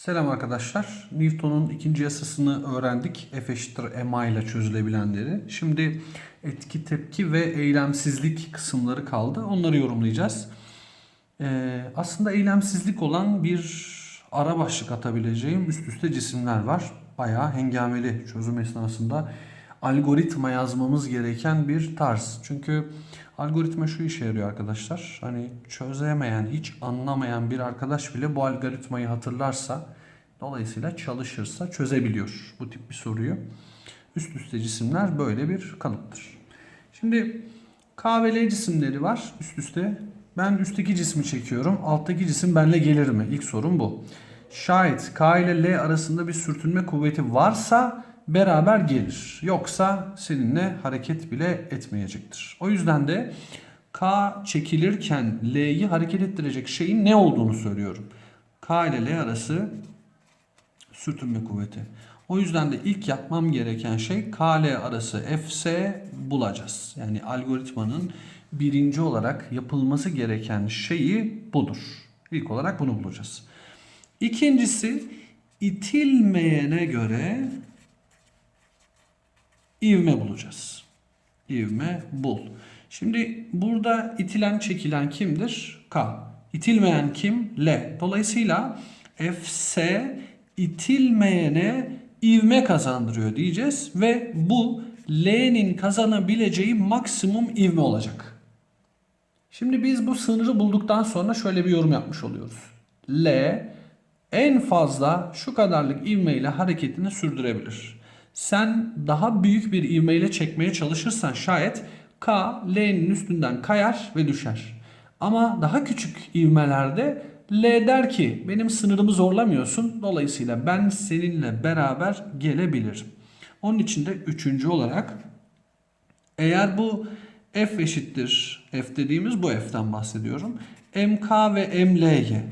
Selam arkadaşlar. Newton'un ikinci yasasını öğrendik. F eşittir ma ile çözülebilenleri. Şimdi etki, tepki ve eylemsizlik kısımları kaldı. Onları yorumlayacağız. Ee, aslında eylemsizlik olan bir ara başlık atabileceğim üst üste cisimler var. Bayağı hengameli çözüm esnasında algoritma yazmamız gereken bir tarz. Çünkü algoritma şu işe yarıyor arkadaşlar. Hani çözemeyen, hiç anlamayan bir arkadaş bile bu algoritmayı hatırlarsa, dolayısıyla çalışırsa çözebiliyor bu tip bir soruyu. Üst üste cisimler böyle bir kalıptır. Şimdi K ve L cisimleri var üst üste. Ben üstteki cismi çekiyorum. Alttaki cisim benle gelir mi? İlk sorun bu. Şayet K ile L arasında bir sürtünme kuvveti varsa beraber gelir. Yoksa seninle hareket bile etmeyecektir. O yüzden de K çekilirken L'yi hareket ettirecek şeyin ne olduğunu söylüyorum. K ile L arası sürtünme kuvveti. O yüzden de ilk yapmam gereken şey KL arası Fs bulacağız. Yani algoritmanın birinci olarak yapılması gereken şeyi budur. İlk olarak bunu bulacağız. İkincisi itilmeyene göre ivme bulacağız. İvme bul. Şimdi burada itilen çekilen kimdir? K. İtilmeyen kim? L. Dolayısıyla Fs itilmeyene ivme kazandırıyor diyeceğiz ve bu L'nin kazanabileceği maksimum ivme olacak. Şimdi biz bu sınırı bulduktan sonra şöyle bir yorum yapmış oluyoruz. L en fazla şu kadarlık ivmeyle hareketini sürdürebilir. Sen daha büyük bir ivmeyle çekmeye çalışırsan şayet K L'nin üstünden kayar ve düşer. Ama daha küçük ivmelerde L der ki benim sınırımı zorlamıyorsun. Dolayısıyla ben seninle beraber gelebilirim. Onun için de üçüncü olarak eğer bu F eşittir F dediğimiz bu F'ten bahsediyorum. MK ve ML'ye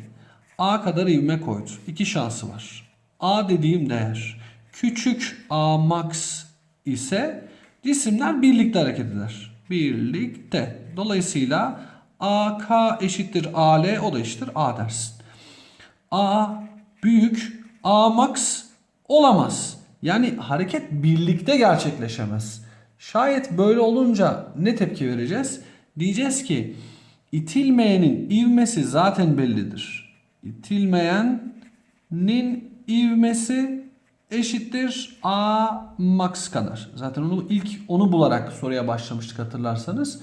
A kadar ivme koydu. İki şansı var. A dediğim değer küçük A max ise cisimler birlikte hareket eder. Birlikte. Dolayısıyla AK eşittir AL o da eşittir A dersin. A büyük A max olamaz. Yani hareket birlikte gerçekleşemez. Şayet böyle olunca ne tepki vereceğiz? Diyeceğiz ki itilmeyenin ivmesi zaten bellidir. İtilmeyenin ivmesi eşittir A max kadar. Zaten onu ilk onu bularak soruya başlamıştık hatırlarsanız.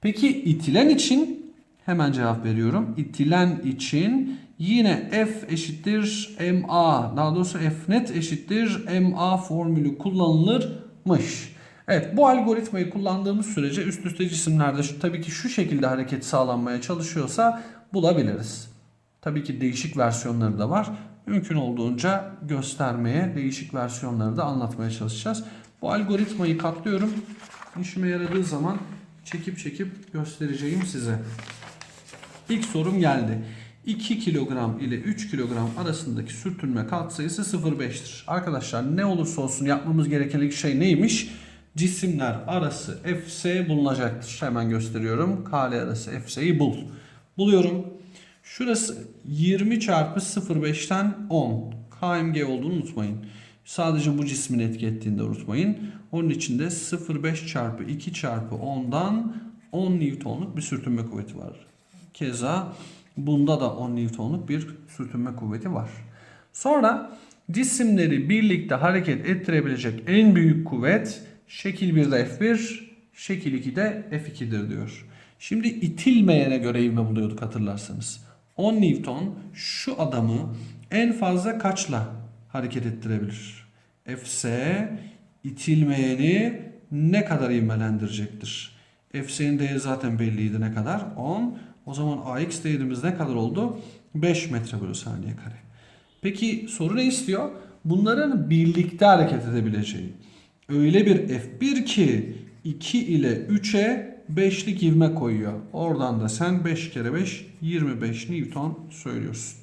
Peki itilen için hemen cevap veriyorum. İtilen için yine F eşittir MA daha doğrusu F net eşittir MA formülü kullanılırmış. Evet bu algoritmayı kullandığımız sürece üst üste cisimlerde şu, tabii ki şu şekilde hareket sağlanmaya çalışıyorsa bulabiliriz. Tabii ki değişik versiyonları da var. Mümkün olduğunca göstermeye, değişik versiyonları da anlatmaya çalışacağız. Bu algoritmayı katlıyorum. İşime yaradığı zaman çekip çekip göstereceğim size. İlk sorum geldi. 2 kilogram ile 3 kilogram arasındaki sürtünme katsayısı 0,5'tir. Arkadaşlar ne olursa olsun yapmamız gereken ilk şey neymiş? Cisimler arası Fs bulunacaktır. Hemen gösteriyorum. KL arası Fs'yi bul. Buluyorum. Şurası 20 çarpı 0,5'ten 10. KMG olduğunu unutmayın. Sadece bu cismin etki ettiğini de unutmayın. Onun için de 0,5 çarpı 2 çarpı 10'dan 10 Newton'luk bir sürtünme kuvveti var. Keza bunda da 10 Newton'luk bir sürtünme kuvveti var. Sonra cisimleri birlikte hareket ettirebilecek en büyük kuvvet şekil 1'de F1, şekil 2'de F2'dir diyor. Şimdi itilmeyene göre ivme buluyorduk hatırlarsanız. 10 Newton şu adamı en fazla kaçla hareket ettirebilir? Fs itilmeyeni ne kadar ivmelendirecektir? Fs'nin değeri zaten belliydi ne kadar? 10. O zaman Ax değerimiz ne kadar oldu? 5 metre bölü saniye kare. Peki soru ne istiyor? Bunların birlikte hareket edebileceği. Öyle bir F1 ki 2 ile 3'e 5'lik ivme koyuyor. Oradan da sen 5 kere 5 25 Newton söylüyorsun.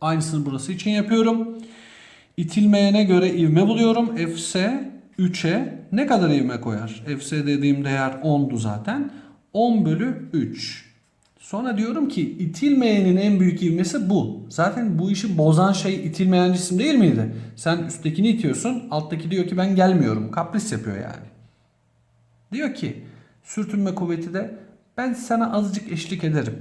Aynısını burası için yapıyorum. İtilmeyene göre ivme buluyorum. Fs 3'e ne kadar ivme koyar? Fs dediğim değer 10'du zaten. 10 bölü 3. Sonra diyorum ki itilmeyenin en büyük ivmesi bu. Zaten bu işi bozan şey itilmeyen cisim değil miydi? Sen üsttekini itiyorsun, alttaki diyor ki ben gelmiyorum. Kapris yapıyor yani. Diyor ki sürtünme kuvveti de ben sana azıcık eşlik ederim.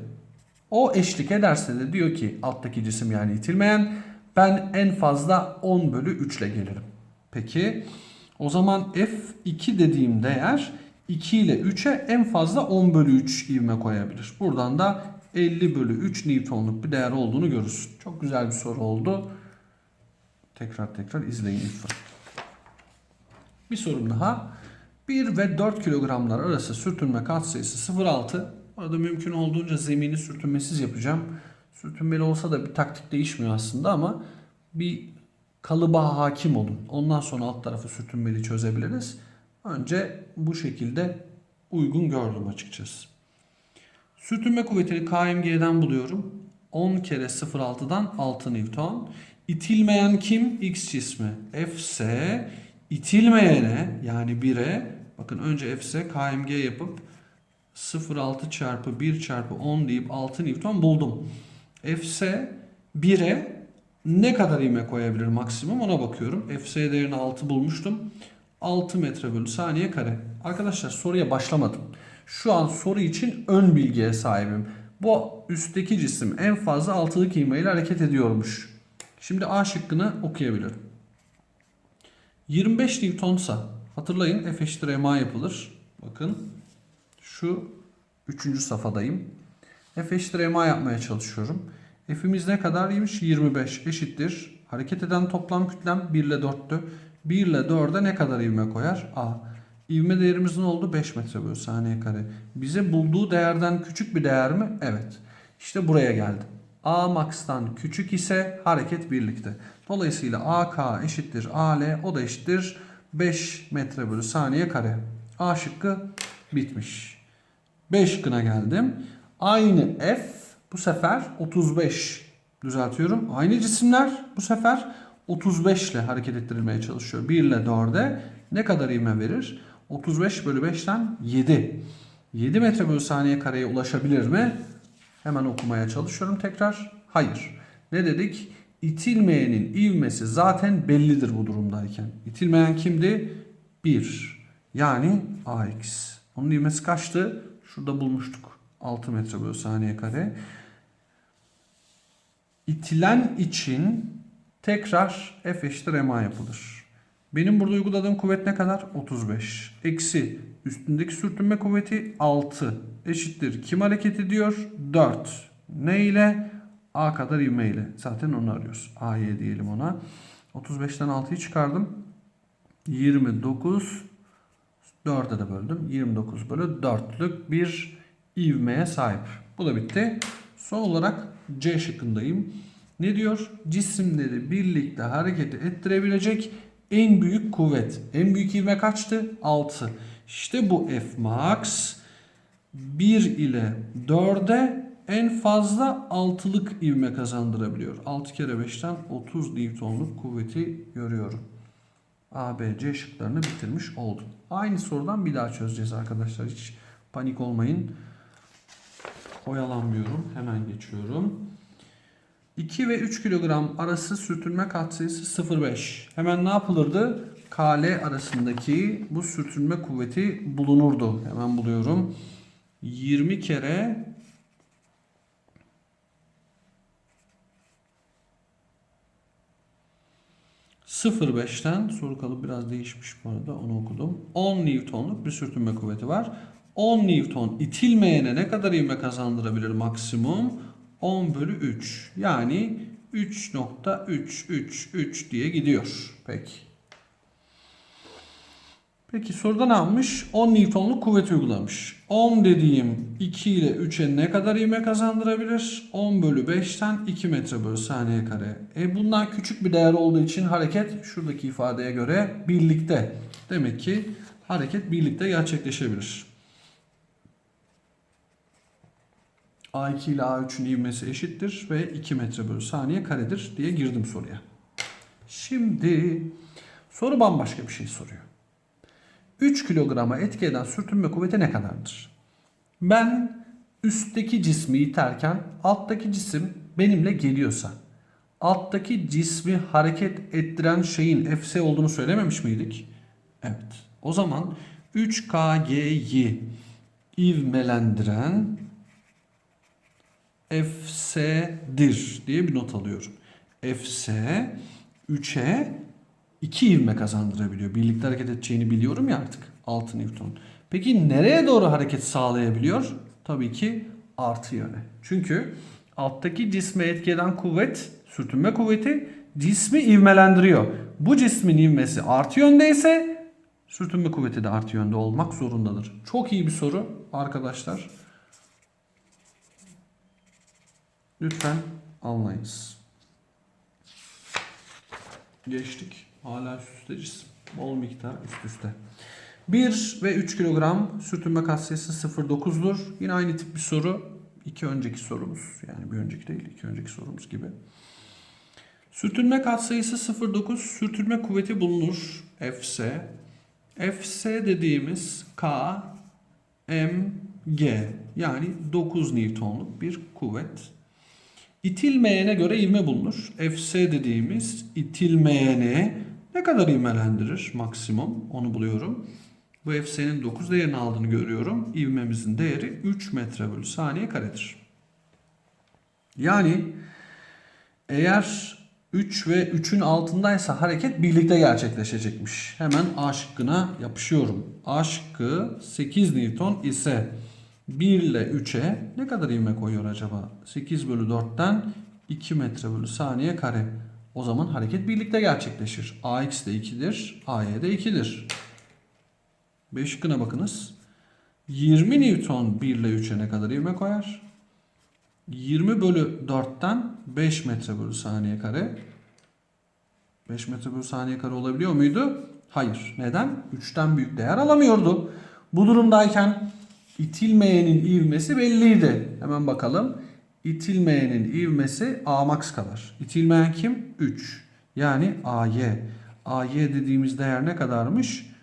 O eşlik ederse de diyor ki alttaki cisim yani itilmeyen ben en fazla 10 bölü 3 ile gelirim. Peki o zaman F2 dediğim değer 2 ile 3'e en fazla 10 bölü 3 ivme koyabilir. Buradan da 50 bölü 3 Newton'luk bir değer olduğunu görürsün. Çok güzel bir soru oldu. Tekrar tekrar izleyin lütfen. Bir sorum daha. 1 ve 4 kilogramlar arası sürtünme katsayısı 0.6. Orada mümkün olduğunca zemini sürtünmesiz yapacağım. Sürtünmeli olsa da bir taktik değişmiyor aslında ama bir kalıba hakim olun. Ondan sonra alt tarafı sürtünmeli çözebiliriz. Önce bu şekilde uygun gördüm açıkçası. Sürtünme kuvvetini KMG'den buluyorum. 10 kere 0.6'dan 6 Newton. İtilmeyen kim? X cismi. Fs itilmeyene yani 1'e bakın önce Fs KMG yapıp 0.6 çarpı 1 çarpı 10 deyip 6 Newton buldum. Fs 1'e ne kadar ivme koyabilir maksimum ona bakıyorum. Fs değerini 6 bulmuştum. 6 metre bölü saniye kare. Arkadaşlar soruya başlamadım. Şu an soru için ön bilgiye sahibim. Bu üstteki cisim en fazla altılık ivmeyle hareket ediyormuş. Şimdi A şıkkını okuyabilirim. 25 Newton'sa hatırlayın F eşittir MA yapılır. Bakın şu üçüncü safhadayım. F eşittir MA yapmaya çalışıyorum. F'imiz ne kadarıymış? 25 eşittir. Hareket eden toplam kütlem 1 ile 4'tü. 1 ile 4'e ne kadar ivme koyar? A. İvme değerimiz ne oldu? 5 metre bölü saniye kare. Bize bulduğu değerden küçük bir değer mi? Evet. İşte buraya geldim. A max'tan küçük ise hareket birlikte. Dolayısıyla AK eşittir AL o da eşittir 5 metre bölü saniye kare. A şıkkı bitmiş. B şıkkına geldim. Aynı F bu sefer 35 düzeltiyorum. Aynı cisimler bu sefer 35 ile hareket ettirilmeye çalışıyor. 1 ile 4'e ne kadar ivme verir? 35 bölü 5'ten 7. 7 metre bölü saniye kareye ulaşabilir mi? Hemen okumaya çalışıyorum tekrar. Hayır. Ne dedik? İtilmeyenin ivmesi zaten bellidir bu durumdayken. İtilmeyen kimdi? 1. Yani AX. Onun ivmesi kaçtı? Şurada bulmuştuk. 6 metre bölü saniye kare. İtilen için tekrar F eşittir MA yapılır. Benim burada uyguladığım kuvvet ne kadar? 35. Eksi üstündeki sürtünme kuvveti 6. Eşittir. Kim hareket ediyor? 4. Ne ile? A kadar ivme ile. Zaten onu arıyoruz. A'ya diyelim ona. 35'ten 6'yı çıkardım. 29. 4'e de böldüm. 29 bölü 4'lük bir ivmeye sahip. Bu da bitti. Son olarak C şıkkındayım. Ne diyor? Cisimleri birlikte hareket ettirebilecek en büyük kuvvet. En büyük ivme kaçtı? 6. İşte bu F max 1 ile 4'e en fazla 6'lık ivme kazandırabiliyor. 6 kere 5'ten 30 Newton'luk kuvveti görüyorum. A, B, C şıklarını bitirmiş oldum. Aynı sorudan bir daha çözeceğiz arkadaşlar. Hiç panik olmayın. Oyalanmıyorum. Hemen geçiyorum. 2 ve 3 kilogram arası sürtünme katsayısı 0,5. Hemen ne yapılırdı? KL arasındaki bu sürtünme kuvveti bulunurdu. Hemen buluyorum. 20 kere ...0.5'ten soru kalıbı biraz değişmiş bu arada onu okudum. 10 Newton'luk bir sürtünme kuvveti var. 10 Newton itilmeyene ne kadar ivme kazandırabilir maksimum? 10 bölü 3. Yani 3.333 diye gidiyor. Peki. Peki soruda ne yapmış? 10 Newton'luk kuvvet uygulamış. 10 dediğim 2 ile 3'e ne kadar ivme kazandırabilir? 10 bölü 5'ten 2 metre bölü saniye kare. E bundan küçük bir değer olduğu için hareket şuradaki ifadeye göre birlikte. Demek ki hareket birlikte gerçekleşebilir. A2 ile A3'ün ivmesi eşittir ve 2 metre bölü saniye karedir diye girdim soruya. Şimdi soru bambaşka bir şey soruyor. 3 kilograma etki eden sürtünme kuvveti ne kadardır? Ben üstteki cismi iterken alttaki cisim benimle geliyorsa alttaki cismi hareket ettiren şeyin Fs olduğunu söylememiş miydik? Evet. O zaman 3KG'yi ivmelendiren Fs'dir diye bir not alıyorum. Fs 3'e 2 ivme kazandırabiliyor. Birlikte hareket edeceğini biliyorum ya artık 6 Newton. Peki nereye doğru hareket sağlayabiliyor? Tabii ki artı yöne. Çünkü alttaki cisme etki eden kuvvet, sürtünme kuvveti cismi ivmelendiriyor. Bu cismin ivmesi artı yöndeyse sürtünme kuvveti de artı yönde olmak zorundadır. Çok iyi bir soru arkadaşlar. Lütfen anlayınız. Geçtik. Hala üst. Bol miktar üst üste. 1 ve 3 kilogram sürtünme katsayısı 0.9'dur. Yine aynı tip bir soru. İki önceki sorumuz. Yani bir önceki değil, iki önceki sorumuz gibi. Sürtünme katsayısı 0.9. Sürtünme kuvveti bulunur. Fs. Fs dediğimiz K, M, G. Yani 9 Newton'luk bir kuvvet. İtilmeyene göre ivme bulunur. Fs dediğimiz itilmeyeni ne kadar ivmelendirir maksimum onu buluyorum. Bu Fs'nin 9 değerini aldığını görüyorum. İvmemizin değeri 3 metre bölü saniye karedir. Yani eğer 3 ve 3'ün altındaysa hareket birlikte gerçekleşecekmiş. Hemen A şıkkına yapışıyorum. A şıkkı 8 Newton ise 1 ile 3'e ne kadar ivme koyuyor acaba? 8 bölü 4'ten 2 metre bölü saniye kare. O zaman hareket birlikte gerçekleşir. AX de 2'dir, AY de 2'dir. B şıkkına bakınız. 20 Newton 1 ile 3'e ne kadar ivme koyar? 20 bölü 4'ten 5 metre bölü saniye kare. 5 metre bölü saniye kare olabiliyor muydu? Hayır. Neden? 3'ten büyük değer alamıyordu. Bu durumdayken itilmeyenin ivmesi belliydi. Hemen bakalım. İtilmeyenin ivmesi A max kadar. İtilmeyen kim? 3. Yani AY. AY dediğimiz değer ne kadarmış?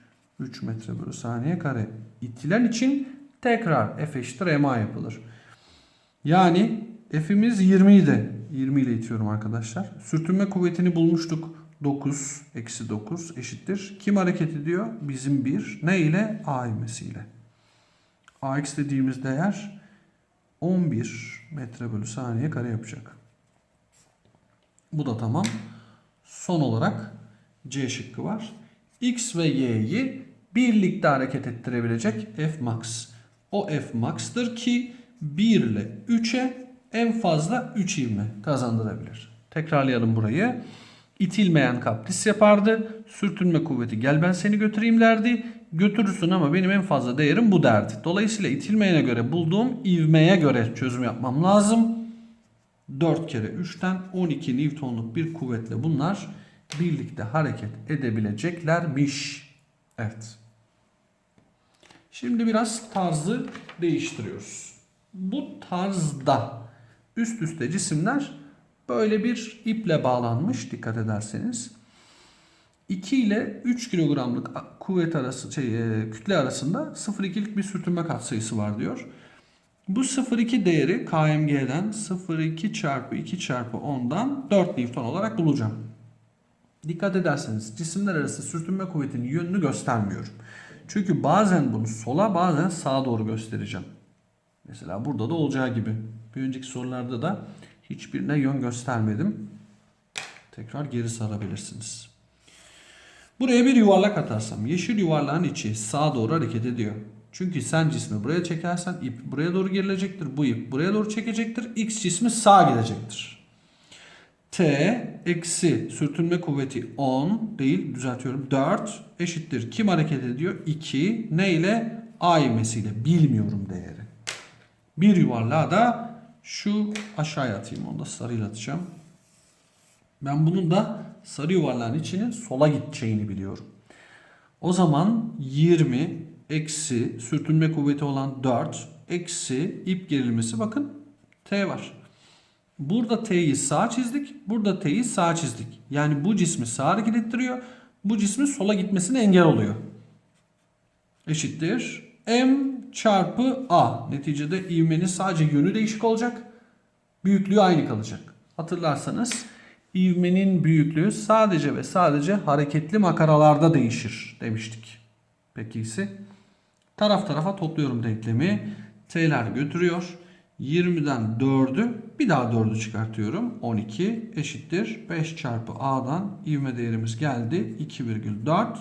3 metre bölü saniye kare. İtilen için tekrar F eşittir MA yapılır. Yani F'imiz 20 idi. 20 ile itiyorum arkadaşlar. Sürtünme kuvvetini bulmuştuk. 9 eksi 9 eşittir. Kim hareket ediyor? Bizim 1. Ne ile? A ivmesiyle. AX dediğimiz değer 11 metre bölü saniye kare yapacak. Bu da tamam. Son olarak C şıkkı var. X ve Y'yi birlikte hareket ettirebilecek F max. O F max'tır ki 1 ile 3'e en fazla 3 ivme kazandırabilir. Tekrarlayalım burayı. İtilmeyen kapris yapardı. Sürtünme kuvveti gel ben seni götüreyim derdi. Götürürsün ama benim en fazla değerim bu derdi. Dolayısıyla itilmeyene göre bulduğum ivmeye göre çözüm yapmam lazım. 4 kere 3'ten 12 Newton'luk bir kuvvetle bunlar birlikte hareket edebileceklermiş. Evet. Şimdi biraz tarzı değiştiriyoruz. Bu tarzda üst üste cisimler böyle bir iple bağlanmış dikkat ederseniz. 2 ile 3 kilogramlık kuvvet arası şey, e, kütle arasında 0,2'lik bir sürtünme katsayısı var diyor. Bu 0,2 değeri KMG'den 0,2 çarpı 2 çarpı 10'dan 4 Newton olarak bulacağım. Dikkat ederseniz cisimler arası sürtünme kuvvetinin yönünü göstermiyorum. Çünkü bazen bunu sola bazen sağa doğru göstereceğim. Mesela burada da olacağı gibi. Bir önceki sorularda da hiçbirine yön göstermedim. Tekrar geri sarabilirsiniz. Buraya bir yuvarlak atarsam yeşil yuvarlağın içi sağa doğru hareket ediyor. Çünkü sen cismi buraya çekersen ip buraya doğru gerilecektir. Bu ip buraya doğru çekecektir. X cismi sağa gidecektir. T eksi sürtünme kuvveti 10 değil düzeltiyorum 4 eşittir. Kim hareket ediyor? 2 ne ile? A ivmesiyle bilmiyorum değeri. Bir yuvarlağı da şu aşağıya atayım. Onu da sarıyla atacağım. Ben bunun da sarı yuvarlağın içinin sola gideceğini biliyorum. O zaman 20 eksi sürtünme kuvveti olan 4 eksi ip gerilmesi bakın T var. Burada T'yi sağ çizdik. Burada T'yi sağ çizdik. Yani bu cismi sağa hareket ettiriyor. Bu cismin sola gitmesine engel oluyor. Eşittir. M çarpı A. Neticede ivmenin sadece yönü değişik olacak. Büyüklüğü aynı kalacak. Hatırlarsanız ivmenin büyüklüğü sadece ve sadece hareketli makaralarda değişir demiştik. Peki ise taraf tarafa topluyorum denklemi. T'ler götürüyor. 20'den 4'ü bir daha 4'ü çıkartıyorum. 12 eşittir. 5 çarpı A'dan ivme değerimiz geldi. 2,4.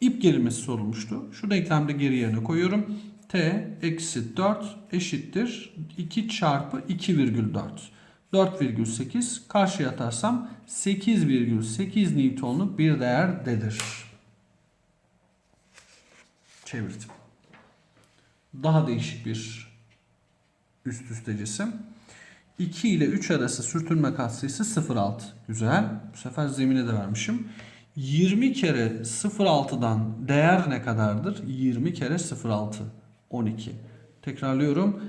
İp gerilmesi sorulmuştu. Şu denklemde geri yerine koyuyorum. T eksi 4 eşittir. 2 çarpı 2,4. 4,8 karşıya atarsam 8,8 Newton'luk bir değerdedir. Çevirdim. Daha değişik bir üst üste cisim. 2 ile 3 arası sürtünme katsayısı 0,6. Güzel. Bu sefer zemine de vermişim. 20 kere 0,6'dan değer ne kadardır? 20 kere 0,6. 12. Tekrarlıyorum.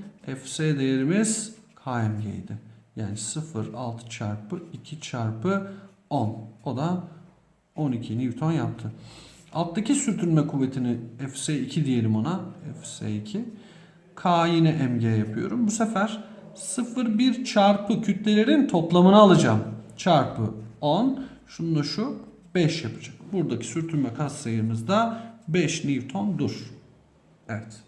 Fs değerimiz kmg'ydi. Yani 0,6 çarpı 2 çarpı 10. O da 12 Newton yaptı. Alttaki sürtünme kuvvetini Fs2 diyelim ona. Fs2. K yine mg yapıyorum. Bu sefer 0,1 çarpı kütlelerin toplamını alacağım. Çarpı 10. Şunu da şu 5 yapacak. Buradaki sürtünme katsayımız da 5 Newton'dur. Evet.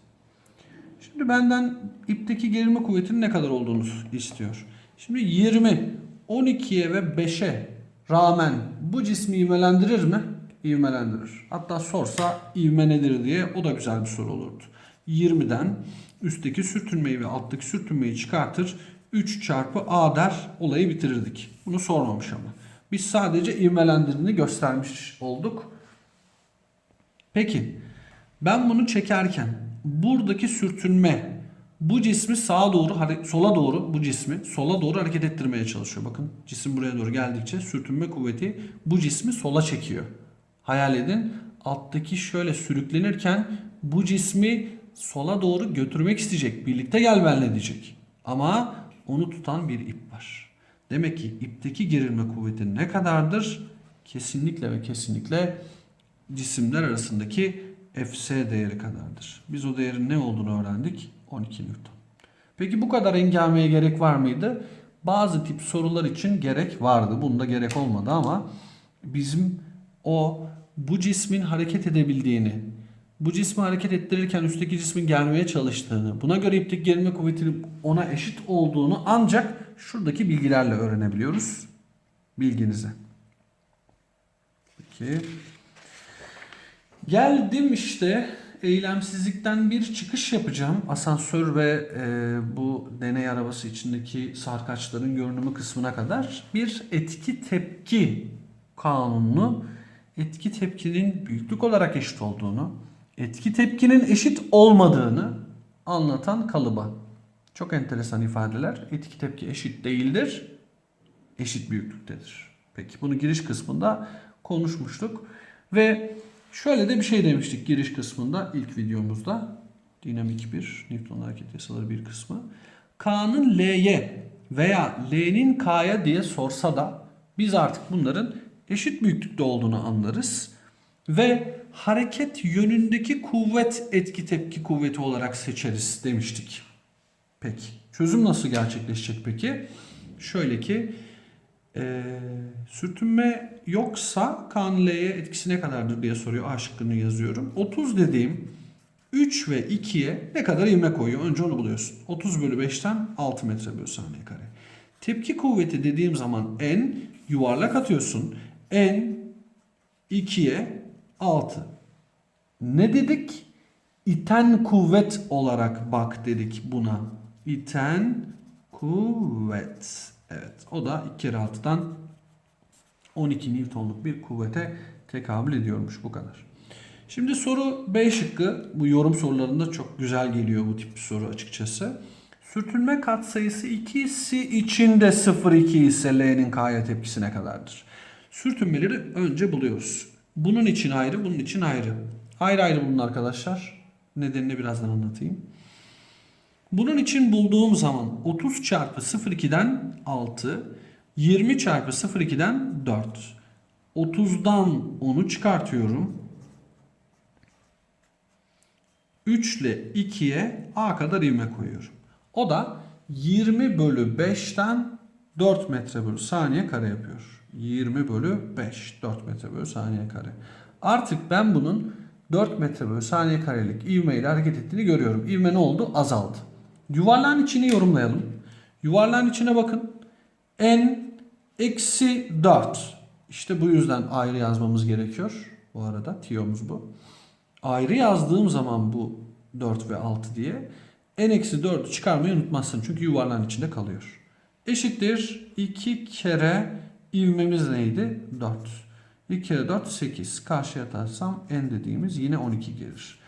Şimdi benden ipteki gerilme kuvvetinin ne kadar olduğunu istiyor. Şimdi 20, 12'ye ve 5'e rağmen bu cismi ivmelendirir mi? İvmelendirir. Hatta sorsa ivme nedir diye o da güzel bir soru olurdu. 20'den üstteki sürtünmeyi ve alttaki sürtünmeyi çıkartır. 3 çarpı A der olayı bitirirdik. Bunu sormamış ama. Biz sadece ivmelendirdiğini göstermiş olduk. Peki ben bunu çekerken buradaki sürtünme bu cismi sağa doğru sola doğru bu cismi sola doğru hareket ettirmeye çalışıyor. Bakın cisim buraya doğru geldikçe sürtünme kuvveti bu cismi sola çekiyor. Hayal edin alttaki şöyle sürüklenirken bu cismi sola doğru götürmek isteyecek. Birlikte gel benimle diyecek. Ama onu tutan bir ip var. Demek ki ipteki gerilme kuvveti ne kadardır? Kesinlikle ve kesinlikle cisimler arasındaki Fs değeri kadardır. Biz o değerin ne olduğunu öğrendik. 12 Newton. Peki bu kadar engameye gerek var mıydı? Bazı tip sorular için gerek vardı. Bunda gerek olmadı ama bizim o bu cismin hareket edebildiğini, bu cismi hareket ettirirken üstteki cismin gelmeye çalıştığını, buna göre ipteki gerilme kuvvetinin ona eşit olduğunu ancak şuradaki bilgilerle öğrenebiliyoruz. Bilginize. Peki. Geldim işte eylemsizlikten bir çıkış yapacağım. Asansör ve e, bu deney arabası içindeki sarkaçların görünümü kısmına kadar bir etki tepki kanununu etki tepkinin büyüklük olarak eşit olduğunu, etki tepkinin eşit olmadığını anlatan kalıba. Çok enteresan ifadeler. Etki tepki eşit değildir, eşit büyüklüktedir. Peki bunu giriş kısmında konuşmuştuk ve şöyle de bir şey demiştik giriş kısmında ilk videomuzda. Dinamik bir Newton hareket yasaları bir kısmı. K'nın L'ye veya L'nin K'ya diye sorsa da biz artık bunların eşit büyüklükte olduğunu anlarız. Ve hareket yönündeki kuvvet etki tepki kuvveti olarak seçeriz demiştik. Peki çözüm nasıl gerçekleşecek peki? Şöyle ki e, sürtünme yoksa K'nın L'ye etkisi ne kadardır diye soruyor. A şıkkını yazıyorum. 30 dediğim 3 ve 2'ye ne kadar ivme koyuyor? Önce onu buluyorsun. 30 bölü 5'ten 6 metre bölü saniye kare. Tepki kuvveti dediğim zaman n yuvarlak atıyorsun. n 2'ye 6. Ne dedik? İten kuvvet olarak bak dedik buna. İten kuvvet. Evet o da 2 kere 6'dan 12 Newton'luk bir kuvvete tekabül ediyormuş bu kadar. Şimdi soru B şıkkı bu yorum sorularında çok güzel geliyor bu tip bir soru açıkçası. Sürtünme katsayısı ikisi içinde 0,2 ise L'nin K'ya tepkisi ne kadardır? Sürtünmeleri önce buluyoruz. Bunun için ayrı, bunun için ayrı. Ayrı ayrı bulun arkadaşlar. Nedenini birazdan anlatayım. Bunun için bulduğum zaman 30 çarpı 0,2'den 6, 20 çarpı 0,2'den 4. 30'dan 10'u çıkartıyorum. 3 ile 2'ye A kadar ivme koyuyorum. O da 20 bölü 5'ten 4 metre bölü saniye kare yapıyor. 20 bölü 5. 4 metre bölü saniye kare. Artık ben bunun 4 metre bölü saniye karelik ivme ile hareket ettiğini görüyorum. İvme ne oldu? Azaldı. Yuvarlağın içini yorumlayalım. Yuvarlağın içine bakın. N eksi 4. İşte bu yüzden ayrı yazmamız gerekiyor. Bu arada tiyomuz bu. Ayrı yazdığım zaman bu 4 ve 6 diye n eksi 4'ü çıkarmayı unutmazsın. Çünkü yuvarlağın içinde kalıyor. Eşittir 2 kere ivmemiz neydi? 4. 2 kere 4 8. Karşıya atarsam n dediğimiz yine 12 gelir.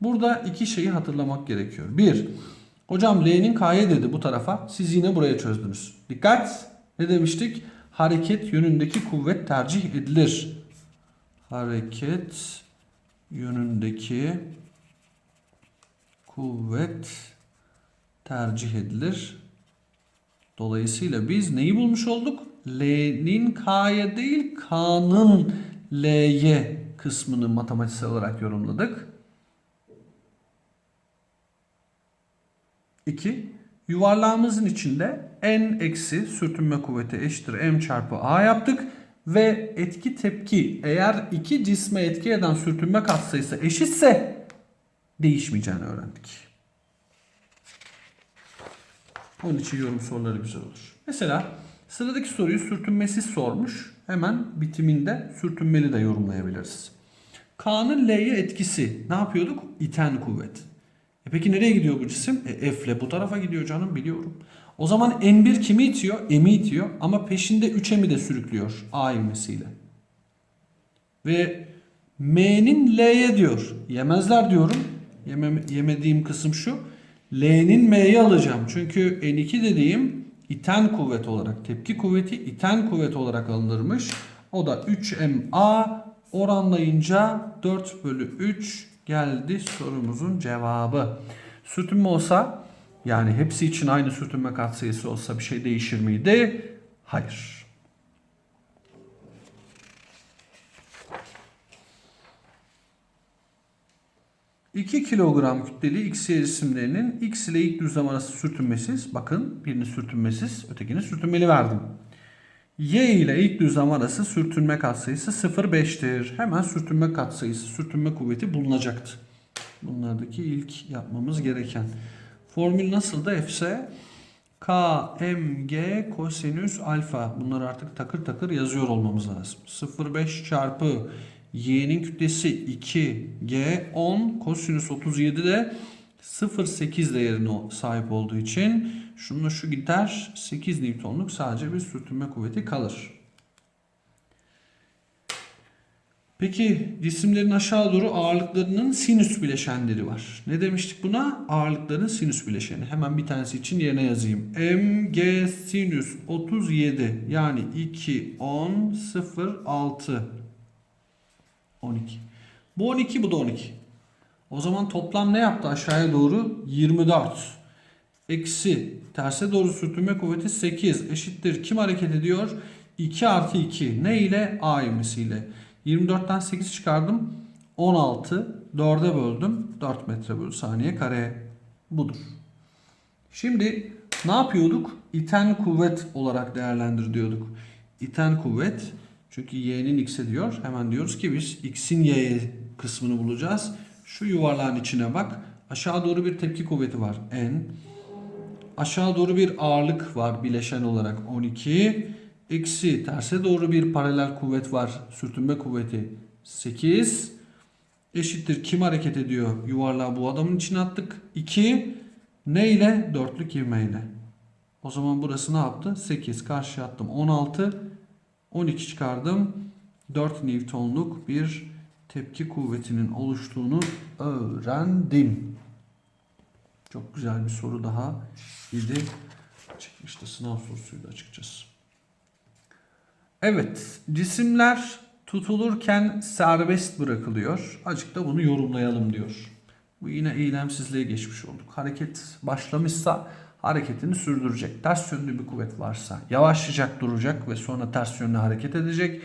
Burada iki şeyi hatırlamak gerekiyor. Bir, hocam L'nin K'ye dedi bu tarafa. Siz yine buraya çözdünüz. Dikkat! Ne demiştik? Hareket yönündeki kuvvet tercih edilir. Hareket yönündeki kuvvet tercih edilir. Dolayısıyla biz neyi bulmuş olduk? L'nin K'ya değil K'nın L'ye kısmını matematiksel olarak yorumladık. 2. Yuvarlağımızın içinde n eksi sürtünme kuvveti eşittir m çarpı a yaptık. Ve etki tepki eğer iki cisme etki eden sürtünme katsayısı eşitse değişmeyeceğini öğrendik. Onun için yorum soruları güzel olur. Mesela sıradaki soruyu sürtünmesiz sormuş. Hemen bitiminde sürtünmeli de yorumlayabiliriz. K'nın L'ye etkisi ne yapıyorduk? İten kuvvet. E peki nereye gidiyor bu cisim? E F ile bu tarafa gidiyor canım biliyorum. O zaman N1 kimi itiyor? M'i itiyor ama peşinde 3M'i de sürüklüyor A ivmesiyle. Ve M'nin L'ye diyor. Yemezler diyorum. Yeme, yemediğim kısım şu. L'nin M'ye alacağım. Çünkü N2 dediğim iten kuvvet olarak, tepki kuvveti iten kuvvet olarak alınırmış. O da 3MA oranlayınca 4 bölü 3 geldi sorumuzun cevabı. Sürtünme olsa yani hepsi için aynı sürtünme katsayısı olsa bir şey değişir miydi? Hayır. İki kilogram kütleli X cisimlerinin X ile ilk düzlem arası sürtünmesiz. Bakın birini sürtünmesiz, ötekini sürtünmeli verdim. Y ile ilk düzlem arası sürtünme katsayısı 0,5'tir. Hemen sürtünme katsayısı, sürtünme kuvveti bulunacaktı. Bunlardaki ilk yapmamız gereken. Formül nasıl da F'se K, M, G, kosinüs alfa. Bunları artık takır takır yazıyor olmamız lazım. 0,5 çarpı Y'nin kütlesi 2, G 10, kosinüs 37 de 0,8 değerine sahip olduğu için şununla şu gider 8 Newton'luk sadece bir sürtünme kuvveti kalır. Peki cisimlerin aşağı doğru ağırlıklarının sinüs bileşenleri var. Ne demiştik buna? Ağırlıkların sinüs bileşeni. Hemen bir tanesi için yerine yazayım. mg sinüs 37 yani 2 10 0 6 12. Bu 12 bu da 12. O zaman toplam ne yaptı aşağıya doğru? 24. Eksi terse doğru sürtünme kuvveti 8 eşittir. Kim hareket ediyor? 2 artı 2. Ne ile? A ivmesiyle. 24'ten 8 çıkardım. 16. 4'e böldüm. 4 metre bölü saniye kare. Budur. Şimdi ne yapıyorduk? İten kuvvet olarak değerlendir diyorduk. İten kuvvet çünkü y'nin x'e diyor. Hemen diyoruz ki biz x'in y'ye kısmını bulacağız. Şu yuvarlağın içine bak. Aşağı doğru bir tepki kuvveti var. N. Aşağı doğru bir ağırlık var bileşen olarak 12. Eksi terse doğru bir paralel kuvvet var. Sürtünme kuvveti 8. Eşittir kim hareket ediyor? Yuvarlağı bu adamın içine attık. 2. Ne ile? Dörtlük ivmeyle. O zaman burası ne yaptı? 8 karşıya attım. 16. 12 çıkardım. 4 Newton'luk bir tepki kuvvetinin oluştuğunu öğrendim. Çok güzel bir soru daha idi. Çıkmıştı sınav sorusuydu açıkçası. Evet, cisimler tutulurken serbest bırakılıyor. Azıcık da bunu yorumlayalım diyor. Bu yine eylemsizliğe geçmiş olduk. Hareket başlamışsa hareketini sürdürecek. Ters yönlü bir kuvvet varsa yavaşlayacak duracak ve sonra ters yönlü hareket edecek.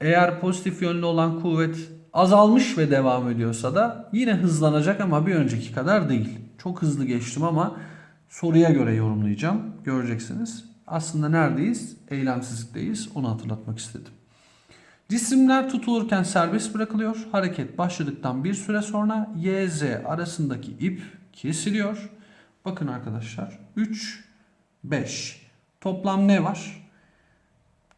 Eğer pozitif yönlü olan kuvvet azalmış ve devam ediyorsa da yine hızlanacak ama bir önceki kadar değil. Çok hızlı geçtim ama soruya göre yorumlayacağım. Göreceksiniz. Aslında neredeyiz? Eylemsizlikteyiz. Onu hatırlatmak istedim. Cisimler tutulurken serbest bırakılıyor. Hareket başladıktan bir süre sonra YZ arasındaki ip kesiliyor. Bakın arkadaşlar 3, 5. Toplam ne var?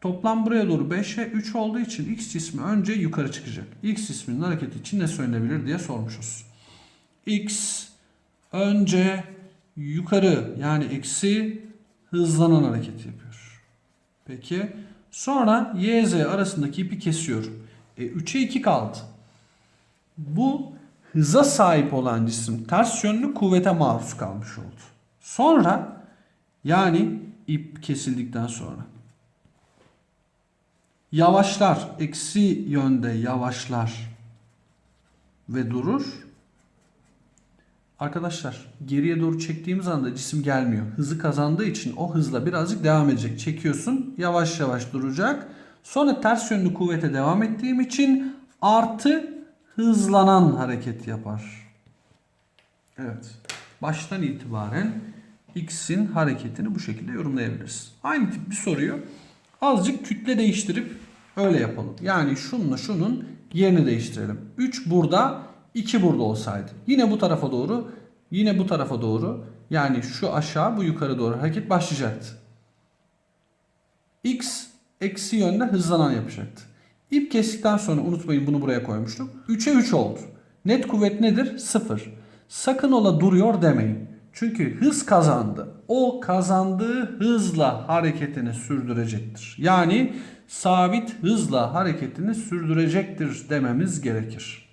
Toplam buraya doğru 5'e 3 olduğu için X cismi önce yukarı çıkacak. X cisminin hareketi için ne söylenebilir diye sormuşuz. X önce yukarı yani eksi hızlanan hareket yapıyor. Peki sonra Y, Z arasındaki ipi kesiyorum. E 3'e 2 kaldı. Bu hıza sahip olan cisim ters yönlü kuvvete maruz kalmış oldu. Sonra yani ip kesildikten sonra yavaşlar, eksi yönde yavaşlar ve durur. Arkadaşlar geriye doğru çektiğimiz anda cisim gelmiyor. Hızı kazandığı için o hızla birazcık devam edecek. Çekiyorsun yavaş yavaş duracak. Sonra ters yönlü kuvvete devam ettiğim için artı hızlanan hareket yapar. Evet. Baştan itibaren X'in hareketini bu şekilde yorumlayabiliriz. Aynı tip bir soruyu azıcık kütle değiştirip öyle yapalım. Yani şununla şunun yerini değiştirelim. 3 burada, 2 burada olsaydı. Yine bu tarafa doğru, yine bu tarafa doğru. Yani şu aşağı, bu yukarı doğru hareket başlayacaktı. X eksi yönde hızlanan yapacaktı. İp kestikten sonra unutmayın bunu buraya koymuştuk. 3'e 3 oldu. Net kuvvet nedir? 0. Sakın ola duruyor demeyin. Çünkü hız kazandı. O kazandığı hızla hareketini sürdürecektir. Yani sabit hızla hareketini sürdürecektir dememiz gerekir.